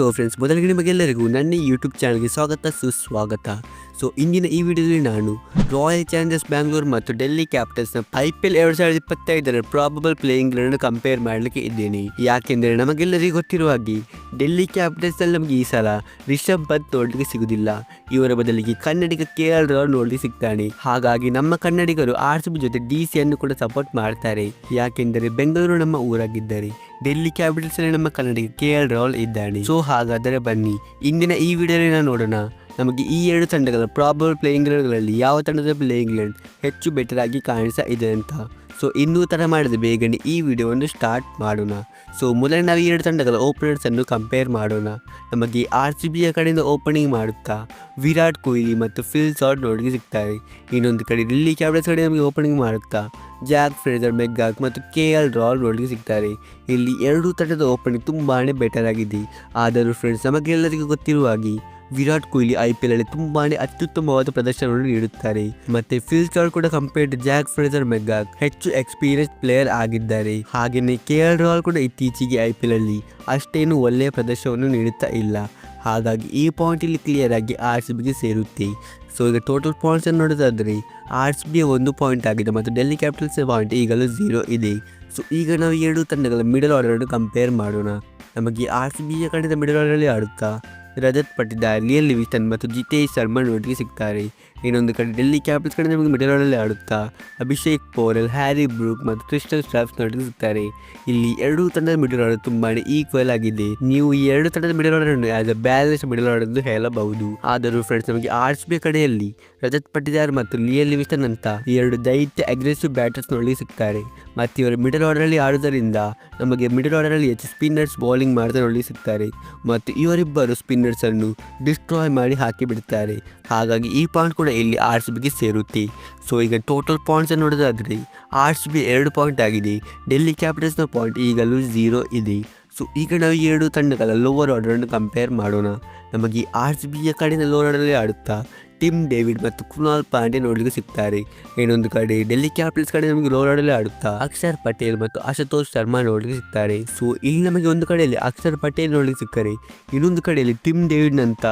So friends ಮೊದಲಿಗೆ ನಿಮಗೆಲ್ಲರಿಗೂ ನನ್ನ ಯೂಟ್ಯೂಬ್ ಚಾನಲ್ಗೆ ಸ್ವಾಗತ ಸುಸ್ವಾಗತ. ಸೊ ಇಂದಿನ ಈ ವಿಡಿಯೋದಲ್ಲಿ ನಾನು ರಾಯಲ್ ಚಾಲೆಂಜರ್ಸ್ ಬ್ಯಾಂಗ್ಳೂರ್ ಮತ್ತು ಡೆಲ್ಲಿ ಕ್ಯಾಪಿಟಲ್ಸ್ನ ಐ ಪಿ ಎಲ್ ಎರಡು ಸಾವಿರದ ಇಪ್ಪತ್ತೈದರ ಪ್ರಾಬಬಲ್ ಪ್ಲೇಯಿಂಗ್ಗಳನ್ನು ಕಂಪೇರ್ ಮಾಡಲಿಕ್ಕೆ ಇದ್ದೇನೆ. ಯಾಕೆಂದರೆ ನಮಗೆಲ್ಲರಿಗೂ ಗೊತ್ತಿರುವ ಹಾಗೆ ಡೆಲ್ಲಿ ಕ್ಯಾಪಿಟಲ್ಸ್ನಲ್ಲಿ ನಮಗೆ ಈ ಸಲ ರಿಷಬ್ ಪಂತ್ ನೋಡಲಿಕ್ಕೆ ಸಿಗುವುದಿಲ್ಲ ಇವರ ಬದಲಿಗೆ ಕನ್ನಡಿಗ ಕೆ ಎಲ್ ರಾಹುಲ್ ನೋಡಲಿಕ್ಕೆ ಸಿಗ್ತಾನೆ. ಹಾಗಾಗಿ ನಮ್ಮ ಕನ್ನಡಿಗರು ಆರ್ ಸಿ ಬಿ ಜೊತೆ ಡಿ ಸಿಯನ್ನು ಕೂಡ ಸಪೋರ್ಟ್ ಮಾಡ್ತಾರೆ. ಯಾಕೆಂದರೆ ಬೆಂಗಳೂರು ನಮ್ಮ ಊರಾಗಿದ್ದಾರೆ ಡೆಲ್ಲಿ ಕ್ಯಾಪಿಟಲ್ಸ್ ಅಲ್ಲಿ ನಮ್ಮ ಕನ್ನಡಿಗ ಕೆ ಎಲ್ ರಾಹುಲ್ ಇದ್ದಾನೆ. ಸೊ ಹಾಗಾದರೆ ಬನ್ನಿ, ಇಂದಿನ ಈ ವಿಡಿಯೋನ ನೋಡೋಣ. ನಮಗೆ ಈ ಎರಡು ತಂಡಗಳ ಪ್ರಾಬಲ್ ಪ್ಲೇಯಿಂಗ್ ಗ್ರೌಂಡ್ಗಳಲ್ಲಿ ಯಾವ ತಂಡದ ಪ್ಲೇಯಿಂಗ್ ಲೆವೆನ್ ಹೆಚ್ಚು ಬೆಟರ್ ಆಗಿ ಕಾಣಿಸ್ತಾ ಇದೆ ಅಂತ. ಸೊ ಇನ್ನೂ ಥರ ಮಾಡಿದ ಬೇಗನೆ ಈ ವಿಡಿಯೋವನ್ನು ಸ್ಟಾರ್ಟ್ ಮಾಡೋಣ. ಸೊ ಮೊದಲೇ ನಾವು ಎರಡು ತಂಡಗಳ ಓಪನರ್ಸನ್ನು ಕಂಪೇರ್ ಮಾಡೋಣ. ನಮಗೆ ಆರ್ ಸಿ ಬಿಯ ಕಡೆಯಿಂದ ಓಪನಿಂಗ್ ಮಾಡುತ್ತಾ ವಿರಾಟ್ ಕೊಹ್ಲಿ ಮತ್ತು ಫಿಲ್ ಸಾರ್ಟ್ ನೋಡಿಗೆ ಸಿಗ್ತಾರೆ ಇನ್ನೊಂದು ಕಡೆ ಡೆಲ್ಲಿ ಕ್ಯಾಪಿಟಲ್ಸ್ ಕಡೆ ನಮಗೆ ಓಪನಿಂಗ್ ಮಾಡುತ್ತಾ ಜಾಕ್ ಫ್ರೇಜರ್ ಮೆಗ್ಗಾಕ್ ಮತ್ತು ಕೆ ಎಲ್ ರಾಲ್ ನೋಡಿಗೆ ಸಿಗ್ತಾರೆ. ಇಲ್ಲಿ ಎರಡೂ ತಂಡದ ಓಪನಿಂಗ್ ತುಂಬಾ ಬೆಟರ್ ಆಗಿದೆ. ಆದರೂ ಫ್ರೆಂಡ್ಸ್ ನಮಗೆಲ್ಲರಿಗೂ ಗೊತ್ತಿರುವ ಹಾಗೆ Virat Kohli I P L ಅಲ್ಲಿ ತುಂಬಾನೇ ಅತ್ಯುತ್ತಮವಾದ ಪ್ರದರ್ಶನವನ್ನು ನೀಡುತ್ತಾರೆ. ಮತ್ತೆ ಫಿಲ್ ಸ್ಟಾರ್ ಕೂಡ compare to Jake Fraser McGurk ಹೆಚ್ಚು ಎಕ್ಸ್ಪೀರಿಯನ್ಸ್ ಪ್ಲೇಯರ್ ಆಗಿದ್ದಾರೆ. ಹಾಗೆಯೇ ಕೆ ಎಲ್ ರಾಹುಲ್ ಕೂಡ ಇತ್ತೀಚೆಗೆ ಐ ಪಿ ಎಲ್ ಅಲ್ಲಿ ಅಷ್ಟೇನು ಒಳ್ಳೆಯ ಪ್ರದರ್ಶನವನ್ನು ನೀಡುತ್ತಾ ಇಲ್ಲ. ಹಾಗಾಗಿ ಈ ಪಾಯಿಂಟ್ ಇಲ್ಲಿ ಕ್ಲಿಯರ್ ಆಗಿ ಆರ್ ಸಿ ಬಿಗೆ ಸೇರುತ್ತೆ. ಸೊ ಈಗ ಟೋಟಲ್ ಪಾಯಿಂಟ್ಸ್ ಅನ್ನು ನೋಡೋದಾದರೆ ಆರ್ ಸಿ ಬಿಯ ಒಂದು ಪಾಯಿಂಟ್ ಆಗಿದೆ ಮತ್ತು ಡೆಲ್ಲಿ ಕ್ಯಾಪಿಟಲ್ಸ್ ಪಾಯಿಂಟ್ ಈಗಲೂ ಝೀರೋ ಇದೆ. ಸೊ ಈಗ ನಾವು ಎರಡು ತಂಡಗಳ ಮಿಡಲ್ ಆರ್ಡರ್ ಕಂಪೇರ್ ಮಾಡೋಣ. ನಮಗೆ ಆರ್ ಸಿ ಬಿಯ ಕಡೆಯಿಂದ ಮಿಡಲ್ ಆರ್ಡರಲ್ಲಿ ಆಡುತ್ತಾ? ರಜತ್ ಪಟಿದಾರ್ ಲಿಯಲ್ ಲಿವಿಸ್ಟನ್ ಮತ್ತು ಜಿತೇಶ್ ಶರ್ಮಾ ನೋಡಿ ಸಿಗ್ತಾರೆ. ಇನ್ನೊಂದು ಕಡೆ ಡೆಲ್ಲಿ ಕ್ಯಾಪಿಟಲ್ಸ್ ಕಡೆ ನಮಗೆ ಮಿಡಲ್ ಆರ್ಡರ್ಲ್ಲಿ ಆಡುತ್ತಾ, ಅಭಿಷೇಕ್ ಪೋರೆಲ್ ಹ್ಯಾರಿ ಬ್ರೂಕ್ ಮತ್ತು ಕ್ರಿಸ್ಟಲ್ ಸ್ಟಾಫ್ಸ್ ನೋಟಿಗೆ ಸಿಗ್ತಾರೆ. ಇಲ್ಲಿ ಎರಡೂ ತಂಡದ ಮಿಡಲ್ ಆರ್ಡರ್ ತುಂಬಾ ಈಕ್ವಲ್ ಆಗಿದೆ. ನೀವು ಈ ಎರಡು ತಂಡದ ಮಿಡಲ್ ಆರ್ಡರ್ ಅನ್ನು as a balance middle order ಎಂದು ಹೇಳಬಹುದು. ಆದರೂ ಫ್ರೆಂಡ್ಸ್ ನಮಗೆ ಆರ್ಸ್ ಬಿ ಕಡೆಯಲ್ಲಿ ರಜತ್ ಪಟ್ಟಿದಾರ್ ಮತ್ತು ಲಿಯಲ್ ಲಿವಿಸ್ಟನ್ ಅಂತ ಎರಡು ದೈತ್ಯ ಅಗ್ರೆಸಿವ್ ಬ್ಯಾಟರ್ಸ್ ನೋಡಿ ಸಿಗ್ತಾರೆ. ಮತ್ತು ಇವರು ಮಿಡಲ್ ಆರ್ಡರ್ ಅಲ್ಲಿ ಆಡುವುದರಿಂದ ನಮಗೆ ಮಿಡಲ್ ಆರ್ಡರಲ್ಲಿ ಹೆಚ್ಚು ಸ್ಪಿನ್ನರ್ಸ್ ಬೌಲಿಂಗ್ ನೋಡಿ ಸಿಗ್ತಾರೆ ಮತ್ತು ಇವರಿಬ್ಬರು ಸ್ಪಿನ್ನರ್ಸನ್ನು ಡಿಸ್ಟ್ರಾಯ್ ಮಾಡಿ ಹಾಕಿ ಬಿಡ್ತಾರೆ ಹಾಗಾಗಿ ಈ ಪಾಯಿಂಟ್ ಕೂಡ ಇಲ್ಲಿ ಆರ್ ಸಿ ಬಿಗೆ ಸೇರುತ್ತೆ. ಸೊ ಈಗ ಟೋಟಲ್ ಪಾಯಿಂಟ್ಸ್ ನೋಡೋದಾದರೆ ಆರ್ ಸಿ ಬಿ ಎರಡು ಪಾಯಿಂಟ್ ಆಗಿದೆ. ಡೆಲ್ಲಿ ಕ್ಯಾಪಿಟಲ್ಸ್ನ ಪಾಯಿಂಟ್ ಈಗಲೂ ಝೀರೋ ಇದೆ. ಸೊ ಈಗ ನಾವು ಎರಡು ತಂಡಗಳ ಲೋವರ್ ಆರ್ಡರನ್ನು ಕಂಪೇರ್ ಮಾಡೋಣ. ನಮಗೆ ಆರ್ ಸಿ ಬಿಯ ಕಡೆಯಿಂದ ಲೋವರ್ ಆರ್ಡರಲ್ಲಿ ಆಡುತ್ತಾ? ಟಿಮ್ ಡೇವಿಡ್ ಮತ್ತು ಕುನಾಲ್ ಪಾಂಡೆ ನೋಡಲಿಕ್ಕೆ ಸಿಗ್ತಾರೆ. ಇನ್ನೊಂದು ಕಡೆ, ಡೆಲ್ಲಿ ಕ್ಯಾಪಿಟಲ್ಸ್ ಕಡೆ ನಮಗೆ ರೋಲ್ ಆಡುತ್ತಾ? ಅಕ್ಷರ್ ಪಟೇಲ್ ಮತ್ತು ಆಶುತೋಷ್ ಶರ್ಮಾ ನೋಡಲಿಕ್ಕೆ ಸಿಗ್ತಾರೆ. ಸೊ ಇಲ್ಲಿ ನಮಗೆ ಒಂದು ಕಡೆಯಲ್ಲಿ ಅಕ್ಷರ್ ಪಟೇಲ್ ನೋಡಲಿಕ್ಕೆ ಸಿಕ್ಕರೆ, ಇನ್ನೊಂದು ಕಡೆಯಲ್ಲಿ ಟಿಮ್ ಡೇವಿಡ್ ಅಂತ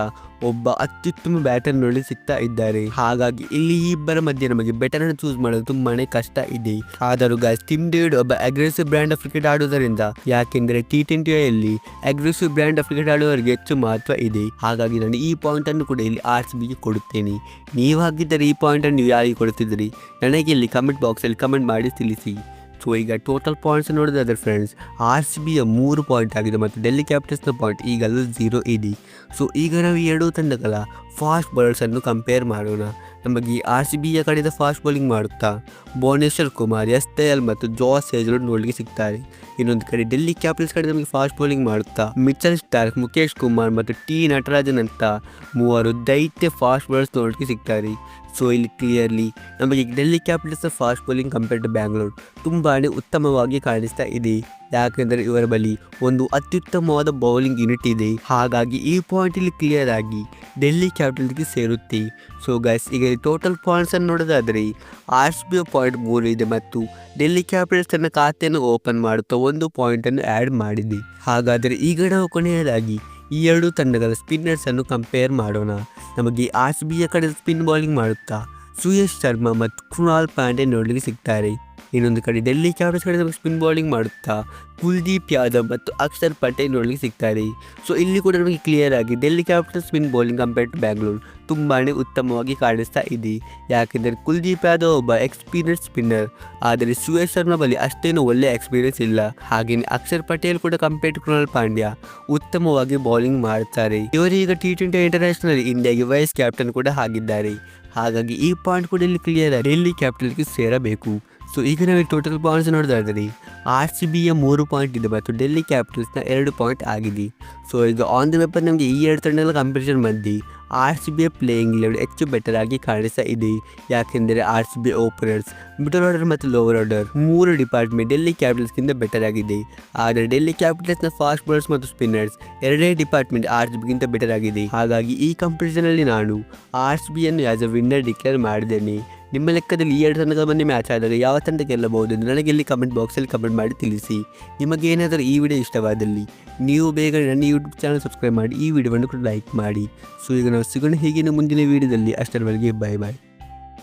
ಒಬ್ಬ ಅತ್ಯುತ್ತಮ ಬ್ಯಾಟರ್ ನೋಡಿ ಸಿಗ್ತಾ ಇದ್ದಾರೆ. ಹಾಗಾಗಿ ಇಲ್ಲಿ ಇಬ್ಬರ ಮಧ್ಯೆ ನಮಗೆ ಬೆಟರ್ ಅನ್ನು ಚೂಸ್ ಮಾಡಲು ತುಂಬಾನೇ ಕಷ್ಟ ಇದೆ. ಆದರೂ ಗಾಯ್ಸ್ ಟಿಮ್ ಡೇವಿಡ್ ಒಬ್ಬ ಅಗ್ರೆಸಿವ್ ಬ್ರ್ಯಾಂಡ್ ಆಫ್ ಕ್ರಿಕೆಟ್ ಆಡುವುದರಿಂದ, ಯಾಕೆಂದರೆ ಟಿ ಟ್ವೆಂಟಿಯಲ್ಲಿ ಅಗ್ರೆಸಿವ್ ಬ್ರ್ಯಾಂಡ್ ಆಫ್ ಕ್ರಿಕೆಟ್ ಆಡುವವರಿಗೆ ಹೆಚ್ಚು ಮಹತ್ವ ಇದೆ. ಹಾಗಾಗಿ ನಾನು ಈ ಪಾಯಿಂಟ್ ಅನ್ನು ಕೂಡ ಇಲ್ಲಿ ಆರ್ ಸಿ ಬಿಗೆ ಕೊಡುತ್ತೇನೆ. ನೀವು ಹಾಗಿದ್ದರೆ ಈ ಪಾಯಿಂಟ್ ಅನ್ನು ನೀವು ಯಾರಿಗೆ ಕೊಡ್ತಿದ್ದೀರಿ ನನಗೆ ಇಲ್ಲಿ ಕಮೆಂಟ್ ಬಾಕ್ಸಲ್ಲಿ ಕಮೆಂಟ್ ಮಾಡಿ ತಿಳಿಸಿ. ಸೊ ಈಗ ಟೋಟಲ್ ಪಾಯಿಂಟ್ಸ್ ನೋಡೋದಾದ್ರೆ ಫ್ರೆಂಡ್ಸ್ ಆರ್ ಸಿ ಬಿಯ ಮೂರು ಪಾಯಿಂಟ್ ಆಗಿದೆ ಮತ್ತು ಡೆಲ್ಲಿ ಕ್ಯಾಪಿಟಲ್ಸ್ನ ಪಾಯಿಂಟ್ ಈಗಲೂ ಝೀರೋ ಇದೆ. ಸೊ ಈಗ ನಾವು ಎರಡೂ ತಂಡಗಳ ಫಾಸ್ಟ್ ಬೌಲರ್ಸನ್ನು ಕಂಪೇರ್ ಮಾಡೋಣ. ನಮಗೆ ಆರ್ ಸಿ ಬಿಯ ಕಡೆಯಿಂದ ಫಾಸ್ಟ್ ಬೌಲಿಂಗ್ ಮಾಡುತ್ತಾ? ಭುವನೇಶ್ವರ್ ಕುಮಾರ್, ಎಸ್ ದಯಾಲ್ ಮತ್ತು ಜಾಸ್ ಸೇಜಲ್ ನೋಡಲಿಕ್ಕೆ ಸಿಗ್ತಾರೆ. ಇನ್ನೊಂದು ಕಡೆ ಡೆಲ್ಲಿ ಕ್ಯಾಪಿಟಲ್ಸ್ ಕಡೆ ನಮಗೆ ಫಾಸ್ಟ್ ಬೌಲಿಂಗ್ ಮಾಡುತ್ತಾ? ಮಿಚಲ್ ಸ್ಟಾರ್ಕ್ ಮುಖೇಶ್ ಕುಮಾರ್ ಮತ್ತು ಟಿ ನಟರಾಜನ್ ಅಂತ ಮೂವರು ದೈತ್ಯ ಫಾಸ್ಟ್ ಬೌಲರ್ಸ್ ನೋಡಲಿಕ್ಕೆ ಸಿಗ್ತಾರೆ. ಸೊ ಇಲ್ಲಿ ಕ್ಲಿಯರ್ಲಿ ನಮಗೆ Delhi Capitals fast bowling compare to Bangalore ತುಂಬಾ ಉತ್ತಮವಾಗಿ ಕಾಣಿಸ್ತಾ ಇದೆ. ಯಾಕೆಂದರೆ ಇವರ ಬಳಿ ಒಂದು ಅತ್ಯುತ್ತಮವಾದ ಬೌಲಿಂಗ್ ಯೂನಿಟ್ ಇದೆ. ಹಾಗಾಗಿ ಈ ಪಾಯಿಂಟ್ ಇಲ್ಲಿ ಕ್ಲಿಯರ್ ಆಗಿ ಡೆಲ್ಲಿ ಕ್ಯಾಪಿಟಲ್ಗೆ ಸೇರುತ್ತೆ. ಸೊ ಗೈಸ್ ಈಗ ಟೋಟಲ್ ಪಾಯಿಂಟ್ಸನ್ನು ನೋಡೋದಾದರೆ ಆರ್ ಸಿ ಬಿ ಪಾಯಿಂಟ್ ಮೂರು ಇದೆ ಮತ್ತು ಡೆಲ್ಲಿ ಕ್ಯಾಪಿಟಲ್ಸ್ ತನ್ನ ಖಾತೆಯನ್ನು ಓಪನ್ ಮಾಡುತ್ತಾ ಒಂದು ಪಾಯಿಂಟನ್ನು ಆ್ಯಡ್ ಮಾಡಿದೆ. ಹಾಗಾದರೆ ಈಗ ನಾವು ಕೊನೆಯದಾಗಿ ಈ ಎರಡು ತಂಡಗಳ ಸ್ಪಿನ್ನರ್ಸನ್ನು ಕಂಪೇರ್ ಮಾಡೋಣ. ನಮಗೆ ಆರ್ ಸಿ ಬಿಯ ಕಡೆ ಸ್ಪಿನ್ ಬೌಲಿಂಗ್ ಮಾಡುತ್ತಾ, ಸುಯೇಶ್ ಶರ್ಮಾ ಮತ್ತು ಕೃಣಾಲ್ ಪಾಂಡೆ ನೋಡಲಿಕ್ಕೆ ಸಿಗ್ತಾರೆ. ಇನ್ನೊಂದು ಕಡೆ ಡೆಲ್ಲಿ ಕ್ಯಾಪಿಟಲ್ಸ್ ಕಡೆ ಸ್ಪಿನ್ ಬೌಲಿಂಗ್ ಮಾಡುತ್ತಾ? ಕುಲ್ದೀಪ್ ಯಾದವ್ ಮತ್ತು ಅಕ್ಷರ್ ಪಟೇಲ್ ನೋಡಲಿಕ್ಕೆ ಸಿಗ್ತಾರೆ. ಸೊ ಇಲ್ಲಿ ಕೂಡ ನಮಗೆ ಕ್ಲಿಯರ್ ಆಗಿ Delhi Capitals spin bowling compare to Bangalore ತುಂಬಾ ಉತ್ತಮವಾಗಿ ಕಾಣಿಸ್ತಾ ಇದೆ. ಯಾಕೆಂದರೆ ಕುಲ್ದೀಪ್ ಯಾದವ್ ಒಬ್ಬ ಎಕ್ಸ್ಪೀರಿಯನ್ಸ್ ಸ್ಪಿನ್ನರ್ ಆದರೆ ಸುಯೇಶ್ ಶರ್ಮಾ ಬಳಿ ಅಷ್ಟೇನು ಒಳ್ಳೆಯ ಎಕ್ಸ್ಪೀರಿಯನ್ಸ್ ಇಲ್ಲ. ಹಾಗೆಯೇ ಅಕ್ಷರ್ ಪಟೇಲ್ ಕೂಡ ಕಂಪೇರ್ ಟು ಕೃಣಾಲ್ ಪಾಂಡ್ಯ ಉತ್ತಮವಾಗಿ ಬೌಲಿಂಗ್ ಮಾಡುತ್ತಾರೆ ಇವರೀಗ ಟಿ ಟ್ವೆಂಟಿ ಇಂಟರ್ನ್ಯಾಷನಲ್ ಇಂಡಿಯಾಗೆ ವೈಸ್ ಕ್ಯಾಪ್ಟನ್ ಕೂಡ ಆಗಿದ್ದಾರೆ. ಹಾಗಾಗಿ ಈ ಪಾಯಿಂಟ್ ಕೂಡ ಇಲ್ಲಿ ಕ್ಲಿಯರ್ ಡೆಲ್ಲಿ ಕ್ಯಾಪಿಟಲ್ಗೆ ಸೇರಬೇಕು. ಸೊ ಈಗ ನಾವು ಟೋಟಲ್ ಪಾಯಿಂಟ್ಸ್ ನೋಡೋದಾದರೆ ಆರ್ ಸಿ ಬಿಯ ಮೂರು ಪಾಯಿಂಟ್ ಇದೆ ಮತ್ತು ಡೆಲ್ಲಿ ಕ್ಯಾಪಿಟಲ್ಸ್ನ ಎರಡು ಪಾಯಿಂಟ್ ಆಗಿದೆ. ಸೊ ಇದು ಆನ್ ದಿ ಪೇಪರ್ ನಮಗೆ ಈ ಎರಡು ತಂಡಗಳ ಕಂಪಿಟೇಷನ್ ಮಧ್ಯೆ ಆರ್ ಸಿ ಬಿಯ ಪ್ಲೇಯಿಂಗ್ ಲೆವೆಲ್ ಹೆಚ್ಚು ಬೆಟರ್ ಆಗಿ ಕಾಣಿಸ್ತಾ ಇದೆ. ಯಾಕೆಂದರೆ R C B openers middle order ಮತ್ತು ಲೋವರ್ ಆರ್ಡರ್ ಮೂರು ಡಿಪಾರ್ಟ್ಮೆಂಟ್ ಡೆಲ್ಲಿ ಕ್ಯಾಪಿಟಲ್ಸ್ಗಿಂತ ಬೆಟರ್ ಆಗಿದೆ. ಆದರೆ ಡೆಲ್ಲಿ ಕ್ಯಾಪಿಟಲ್ಸ್ನ ಫಾಸ್ಟ್ ಬೌಲರ್ಸ್ ಮತ್ತು ಸ್ಪಿನ್ನರ್ಸ್ ಎರಡೇ ಡಿಪಾರ್ಟ್ಮೆಂಟ್ ಆರ್ ಸಿ ಬಿಗಿಂತ ಬೆಟರ್ ಆಗಿದೆ. ಹಾಗಾಗಿ ಈ ಕಾಂಪಿಟೇಷನಲ್ಲಿ ನಾನು ಆರ್ ಸಿ ಬಿಯನ್ನು ಆಸ್ ಅ ವಿನ್ನರ್ ಡಿಕ್ಲೇರ್ ಮಾಡಿದ್ದೇನೆ. ನಿಮ್ಮ ಲೆಕ್ಕದಲ್ಲಿ ಈ ಎರಡು ತಂಡಗಳ ಮಧ್ಯೆ ಮ್ಯಾಚ್ ಆದಾಗ ಯಾವ ತಂಡ ಗೆಲ್ಲಬಹುದು ನನಗೆ ಇಲ್ಲಿ ಕಮೆಂಟ್ ಬಾಕ್ಸಲ್ಲಿ ಕಮೆಂಟ್ ಮಾಡಿ ತಿಳಿಸಿ. ನಿಮಗೆ ಏನಾದರೂ ಈ ವಿಡಿಯೋ ಇಷ್ಟವಾದಲ್ಲಿ ನೀವು ಬೇಗ ನನ್ನ ಯೂಟ್ಯೂಬ್ ಚಾನಲ್ ಸಬ್ಸ್ಕ್ರೈಬ್ ಮಾಡಿ ಈ ವಿಡಿಯೋವನ್ನು ಕೂಡ ಲೈಕ್ ಮಾಡಿ. ಸೊ ಈಗ ನಾವು ಸಿಗೋಣ ಹೀಗಿನ ಮುಂದಿನ ವಿಡಿಯೋದಲ್ಲಿ ಅಷ್ಟರವರೆಗೆ ಬಾಯ್ ಬಾಯ್